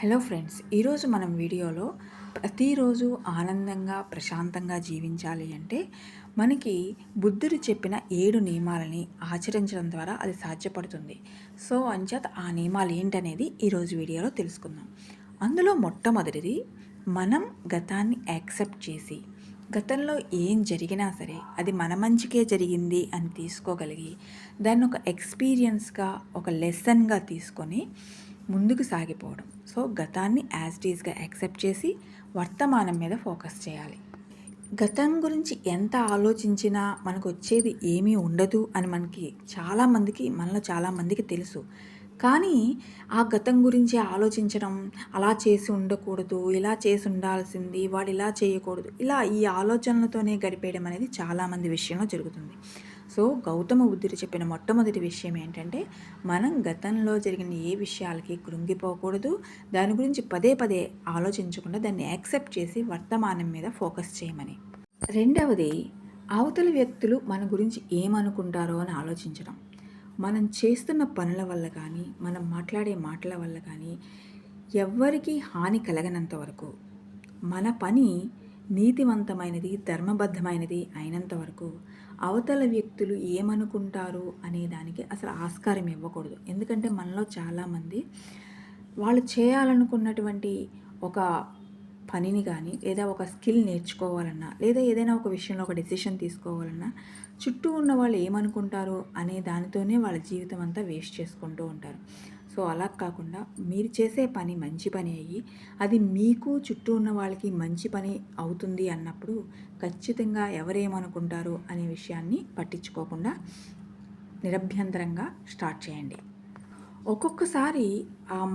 Hello friends ఈరోజు మనం వీడియోలో ప్రతిరోజు ఆనందంగా ప్రశాంతంగా జీవించాలి అంటే మనకి బుద్ధుడు చెప్పిన ఏడు నియమాలని ఆచరించడం ద్వారా అది సాధ్యపడుతుంది. సో అంచేత ఆ నియమాలు ఏంటనేది ఈరోజు వీడియోలో తెలుసుకుందాం. అందులో మొట్టమొదటిది మనం గతాన్ని యాక్సెప్ట్ చేసి గతంలో ఏం జరిగినా సరే అది మన మంచికే జరిగింది అని తీసుకోగలిగి దాన్ని ఒక ఎక్స్పీరియన్స్గా ఒక లెసన్గా తీసుకొని ముందుకు సాగిపోవడం. సో గతాన్ని యాజ్ డీజ్గా యాక్సెప్ట్ చేసి వర్తమానం మీద ఫోకస్ చేయాలి. గతం గురించి ఎంత ఆలోచించినా మనకు వచ్చేది ఏమీ ఉండదు అని మనకి చాలామందికి మనలో చాలామందికి తెలుసు. కానీ ఆ గతం గురించి ఆలోచించడం అలా చేసి ఉండకూడదు ఇలా చేసి ఉండాల్సింది వాడు ఇలా చేయకూడదు ఇలా ఈ ఆలోచనలతోనే గడిపేయడం అనేది చాలామంది విషయంలో జరుగుతుంది. సో గౌతమ బుద్ధుడు చెప్పిన మొట్టమొదటి విషయం ఏంటంటే మనం గతంలో జరిగిన ఏ విషయాలకి కృంగిపోకూడదు. దాని గురించి పదే పదే ఆలోచించకుండా దాన్ని యాక్సెప్ట్ చేసి వర్తమానం మీద ఫోకస్ చేయమని. రెండవది అవతల వ్యక్తులు మన గురించి ఏమనుకుంటారో అని ఆలోచించడం. మనం చేస్తున్న పనుల వల్ల కానీ మనం మాట్లాడే మాటల వల్ల కానీ ఎవ్వరికీ హాని కలగనంత వరకు మన పని నీతివంతమైనది ధర్మబద్ధమైనది అయినంత వరకు అవతల వ్యక్తులు ఏమనుకుంటారు అనే దానికి అసలు ఆస్కారం ఇవ్వకూడదు. ఎందుకంటే మనలో చాలామంది వాళ్ళు చేయాలనుకున్నటువంటి ఒక పనిని కానీ లేదా ఒక స్కిల్ నేర్చుకోవాలన్నా లేదా ఏదైనా ఒక విషయంలో ఒక డెసిషన్ తీసుకోవాలన్నా చుట్టూ ఉన్న వాళ్ళు ఏమనుకుంటారు అనే దానితోనే వాళ్ళ జీవితం అంతా వేస్ట్ చేసుకుంటూ ఉంటారు. సో అలా కాకుండా మీరు చేసే పని మంచి పని అయ్యి అది మీకు చుట్టూ ఉన్న వాళ్ళకి మంచి పని అవుతుంది అన్నప్పుడు ఖచ్చితంగా ఎవరేమనుకుంటారు అనే విషయాన్ని పట్టించుకోకుండా నిరభ్యంతరంగా స్టార్ట్ చేయండి. ఒక్కొక్కసారి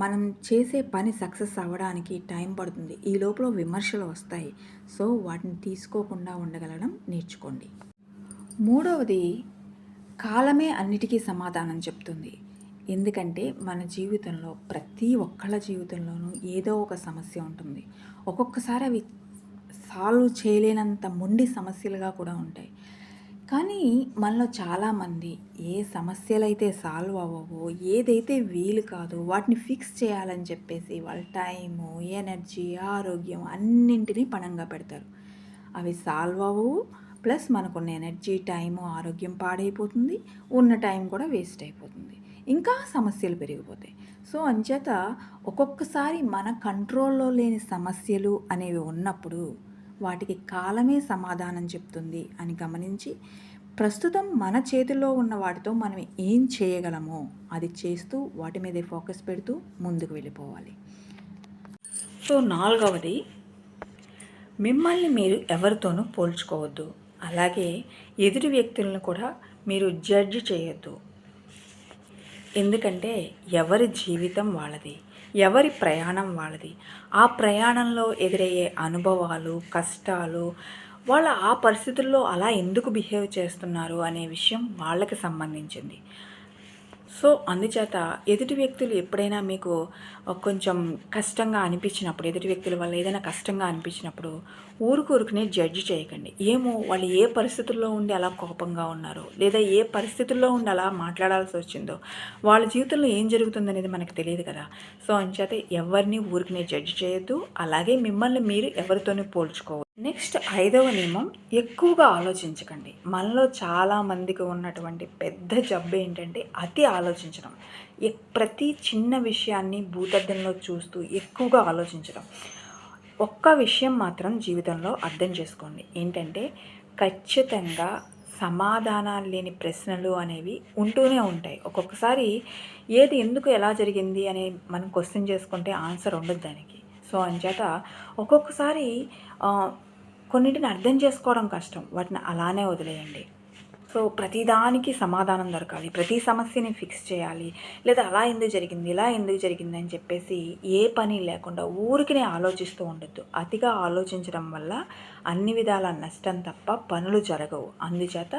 మనం చేసే పని సక్సెస్ అవ్వడానికి టైం పడుతుంది. ఈ లోపల విమర్శలు వస్తాయి. సో వాటిని తీసుకోకుండా ఉండగలడం నేర్చుకోండి. మూడవది కాలమే అన్నిటికీ సమాధానం చెప్తుంది. ఎందుకంటే మన జీవితంలో ప్రతి ఒక్కళ్ళ జీవితంలోనూ ఏదో ఒక సమస్య ఉంటుంది. ఒక్కొక్కసారి అవి సాల్వ్ చేయలేనంత మొండి సమస్యలుగా కూడా ఉంటాయి. కానీ మనలో చాలామంది ఏ సమస్యలు అయితే సాల్వ్ అవ్వవో ఏదైతే వీలు కాదో వాటిని ఫిక్స్ చేయాలని చెప్పేసి వాళ్ళ టైము ఎనర్జీ ఆరోగ్యం అన్నింటినీ పణంగా పెడతారు. అవి సాల్వ్ అవ్వవు. ప్లస్ మనకున్న ఎనర్జీ టైము ఆరోగ్యం పాడైపోతుంది. ఉన్న టైం కూడా వేస్ట్ అయిపోతుంది. ఇంకా సమస్యలు పెరిగిపోతాయి. సో అంచేత ఒక్కొక్కసారి మన కంట్రోల్లో లేని సమస్యలు అనేవి ఉన్నప్పుడు వాటికి కాలమే సమాధానం చెప్తుంది అని గమనించి ప్రస్తుతం మన చేతిలో ఉన్న వాటితో మనం ఏం చేయగలమో అది చేస్తూ వాటి మీదే ఫోకస్ పెడుతూ ముందుకు వెళ్ళిపోవాలి. సో నాలుగవది మిమ్మల్ని మీరు ఎవరితోనూ పోల్చుకోవద్దు. అలాగే ఎదుటి వ్యక్తులను కూడా మీరు జడ్జ్ చేయొద్దు. ఎందుకంటే ఎవరి జీవితం వాళ్ళది ఎవరి ప్రయాణం వాళ్ళది. ఆ ప్రయాణంలో ఎదురయ్యే అనుభవాలు కష్టాలు వాళ్ళ ఆ పరిస్థితుల్లో అలా ఎందుకు బిహేవ్ చేస్తున్నారు అనే విషయం వాళ్ళకి సంబంధించింది. సో అందుచేత ఎదుటి వ్యక్తులు ఎప్పుడైనా మీకు కొంచెం కష్టంగా అనిపించినప్పుడు ఎదుటి వ్యక్తుల వల్ల ఏదైనా కష్టంగా అనిపించినప్పుడు ఊరుకూరుకునే జడ్జి చేయకండి. ఏమో వాళ్ళు ఏ పరిస్థితుల్లో ఉండి అలా కోపంగా ఉన్నారో లేదా ఏ పరిస్థితుల్లో ఉండి అలా మాట్లాడాల్సి వచ్చిందో వాళ్ళ జీవితంలో ఏం జరుగుతుందనేది మనకు తెలియదు కదా. సో అంచేత ఎవరిని ఊరికినే జడ్జి చేయొద్దు. అలాగే మిమ్మల్ని మీరు ఎవరితోనే పోల్చుకోవద్దు. నెక్స్ట్ ఐదవ నియమం ఎక్కువగా ఆలోచించకండి. మనలో చాలామందికి ఉన్నటువంటి పెద్ద జబ్బు ఏంటంటే అతి ఆలోచించడం. ప్రతి చిన్న విషయాన్ని భూతద్దంలో చూస్తూ ఎక్కువగా ఆలోచించడం. ఒక్క విషయం మాత్రం జీవితంలో అర్థం చేసుకోండి. ఏంటంటే ఖచ్చితంగా సమాధానాలు లేని ప్రశ్నలు అనేవి ఉంటూనే ఉంటాయి. ఒక్కొక్కసారి ఏది ఎందుకు ఎలా జరిగింది అని మనం క్వశ్చన్ చేసుకుంటే ఆన్సర్ ఉండదు దానికి. సో అంచేత ఒక్కొక్కసారి కొన్నింటిని అర్థం చేసుకోవడం కష్టం. వాటిని అలానే వదిలేయండి. సో ప్రతిదానికి సమాధానం దొరకాలి. ప్రతి సమస్యని ఫిక్స్ చేయాలి. లేదా అలా ఎందుకు జరిగింది? ఇలా ఎందుకు జరిగింది? అని చెప్పేసి ఏ పని లేకుండా ఊరికినే ఆలోచిస్తూ ఉండొద్దు. అతిగా ఆలోచించడం వల్ల అన్ని విధాల నష్టం తప్ప పనులు జరగవు. అందుచేత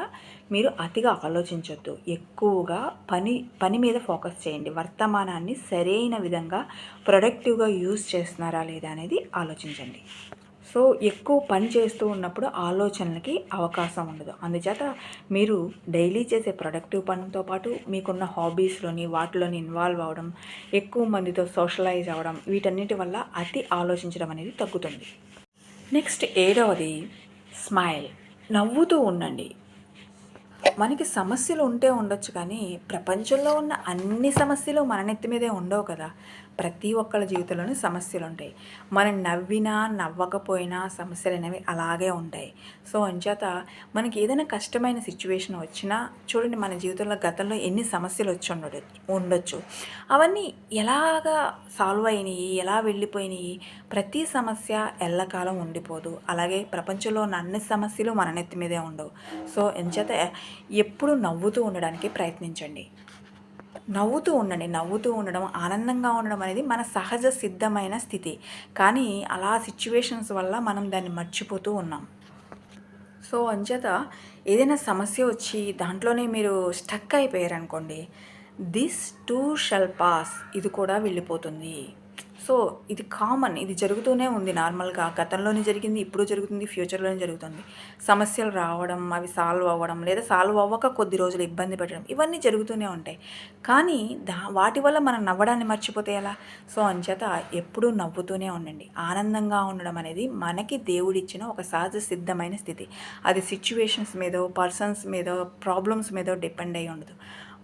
మీరు అతిగా ఆలోచించొద్దు. ఎక్కువగా పని పని మీద ఫోకస్ చేయండి. వర్తమానాన్ని సరైన విధంగా ప్రొడక్టివ్గా యూజ్ చేస్తున్నారా లేదా అనేది ఆలోచించండి. సో ఎక్కువ పని చేస్తూ ఉన్నప్పుడు ఆలోచనలకి అవకాశం ఉండదు. అందుచేత మీరు డైలీ చేసే ప్రొడక్టివ్ పనితో పాటు మీకున్న హాబీస్లోని వాటిలోని ఇన్వాల్వ్ అవ్వడం ఎక్కువ మందితో సోషలైజ్ అవ్వడం వీటన్నిటి వల్ల అతి ఆలోచించడం అనేది తగ్గుతుంది. నెక్స్ట్ ఏడవది స్మైల్. నవ్వుతూ ఉండండి. మనకి సమస్యలు ఉంటే ఉండొచ్చు కానీ ప్రపంచంలో ఉన్న అన్ని సమస్యలు మన నెత్తి మీదే ఉండవు కదా. ప్రతి ఒక్కళ్ళ జీవితంలోనూ సమస్యలు ఉంటాయి మనం నవ్వినా నవ్వకపోయినా సమస్యలు అనేవి అలాగే ఉంటాయి. సో అంచేత మనకి ఏదైనా కష్టమైన సిచ్యువేషన్ వచ్చినా చూడండి మన జీవితంలో గతంలో ఎన్ని సమస్యలు వచ్చి ఉండొచ్చు. అవన్నీ ఎలాగా సాల్వ్ అయినాయి ఎలా వెళ్ళిపోయినాయి ప్రతి సమస్య ఎల్లకాలం ఉండిపోదు. అలాగే ప్రపంచంలో ఉన్న అన్ని సమస్యలు మన నెత్తి మీదే ఉండవు. సో ఎంచేత ఎప్పుడు నవ్వుతూ ఉండడానికి ప్రయత్నించండి. నవ్వుతూ ఉండండి. నవ్వుతూ ఉండడం ఆనందంగా ఉండడం అనేది మన సహజ సిద్ధమైన స్థితి. కానీ అలా సిచ్యువేషన్స్ వల్ల మనం దాన్ని మర్చిపోతూ ఉన్నాం. సో అంచేత ఏదైనా సమస్య వచ్చి దాంట్లోనే మీరు స్టక్ అయిపోయారనుకోండి దిస్ టూ షల్ పాస్. ఇది కూడా వెళ్ళిపోతుంది. సో ఇది కామన్ ఇది జరుగుతూనే ఉంది నార్మల్గా. గతంలోనే జరిగింది ఇప్పుడు జరుగుతుంది ఫ్యూచర్లోనే జరుగుతుంది. సమస్యలు రావడం అవి సాల్వ్ అవ్వడం లేదా సాల్వ్ అవ్వక కొద్ది రోజులు ఇబ్బంది పెట్టడం ఇవన్నీ జరుగుతూనే ఉంటాయి. కానీ దా వాటి వల్ల మనం నవ్వడాన్ని మర్చిపోతే ఎలా? సో అంచేత ఎప్పుడూ నవ్వుతూనే ఉండండి. ఆనందంగా ఉండడం అనేది మనకి దేవుడిచ్చిన ఒక సహజ సిద్ధమైన స్థితి. అది సిచ్యువేషన్స్ మీదో పర్సన్స్ మీదో ప్రాబ్లమ్స్ మీదో డిపెండ్ అయ్యి ఉండదు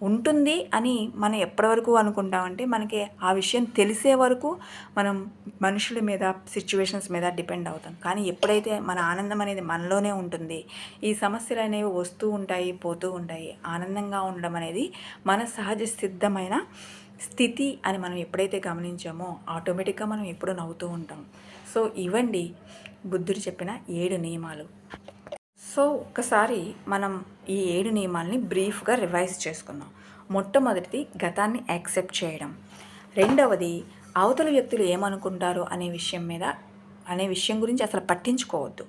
ఉంటుంది అని మనం ఎప్పటివరకు అనుకుంటామంటే మనకి ఆ విషయం తెలిసే వరకు మనం మనుషుల మీద సిచ్యువేషన్స్ మీద డిపెండ్ అవుతాం. కానీ ఎప్పుడైతే మన ఆనందం అనేది మనలోనే ఉంటుంది ఈ సమస్యలు అనేవి వస్తూ ఉంటాయి పోతూ ఉంటాయి ఆనందంగా ఉండడం అనేది మన సహజ సిద్ధమైన స్థితి అని మనం ఎప్పుడైతే గమనించామో ఆటోమేటిక్గా మనం ఎప్పుడూ నవ్వుతూ ఉంటాం. సో ఇవ్వండి బుద్ధుడు చెప్పిన ఏడు నియమాలు. సో ఒక్కసారి మనం ఈ ఏడు నియమాల్ని బ్రీఫ్గా రివైజ్ చేసుకుందాం. మొట్టమొదటిది గతాన్ని యాక్సెప్ట్ చేయడం. రెండవది అవతల వ్యక్తులు ఏమనుకుంటారు అనే విషయం మీద అనే విషయం గురించి అసలు పట్టించుకోవద్దు.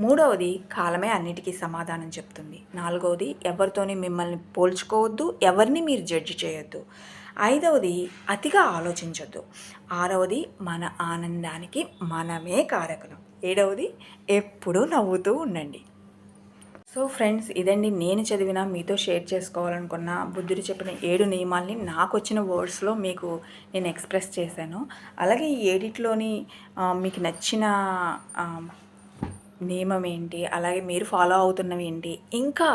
మూడవది కాలమే అన్నిటికీ సమాధానం చెప్తుంది. నాలుగవది ఎవరితోని మిమ్మల్ని పోల్చుకోవద్దు ఎవరిని మీరు జడ్జి చేయొద్దు. ఐదవది అతిగా ఆలోచించొద్దు. ఆరవది మన ఆనందానికి మనమే కారకులం. ఏడవది ఎప్పుడూ నవ్వుతూ ఉండండి. సో ఫ్రెండ్స్ ఇదండి నేను చదివిన మీతో షేర్ చేసుకోవాలనుకున్న బుద్ధుడు చెప్పిన ఏడు నియమాల్ని నాకు వచ్చిన వర్డ్స్లో మీకు నేను ఎక్స్ప్రెస్ చేశాను. అలాగే ఈ ఏడిట్లోని మీకు నచ్చిన నియమం ఏంటి అలాగే మీరు ఫాలో అవుతున్నవి ఏంటి ఇంకా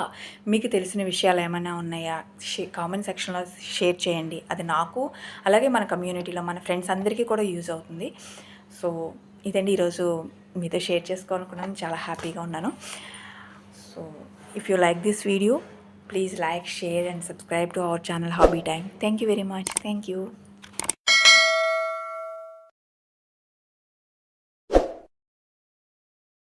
మీకు తెలిసిన విషయాలు ఏమైనా ఉన్నాయా షే కామెంట్ సెక్షన్లో షేర్ చేయండి. అది నాకు అలాగే మన కమ్యూనిటీలో మన ఫ్రెండ్స్ అందరికీ కూడా యూజ్ అవుతుంది. సో ఇదండి ఈరోజు మీతో షేర్ చేసుకోవాలనుకున్నాను. చాలా హ్యాపీగా ఉన్నాను. So if you like this video please like share and subscribe to our channel hobby time. Thank you very much. Thank you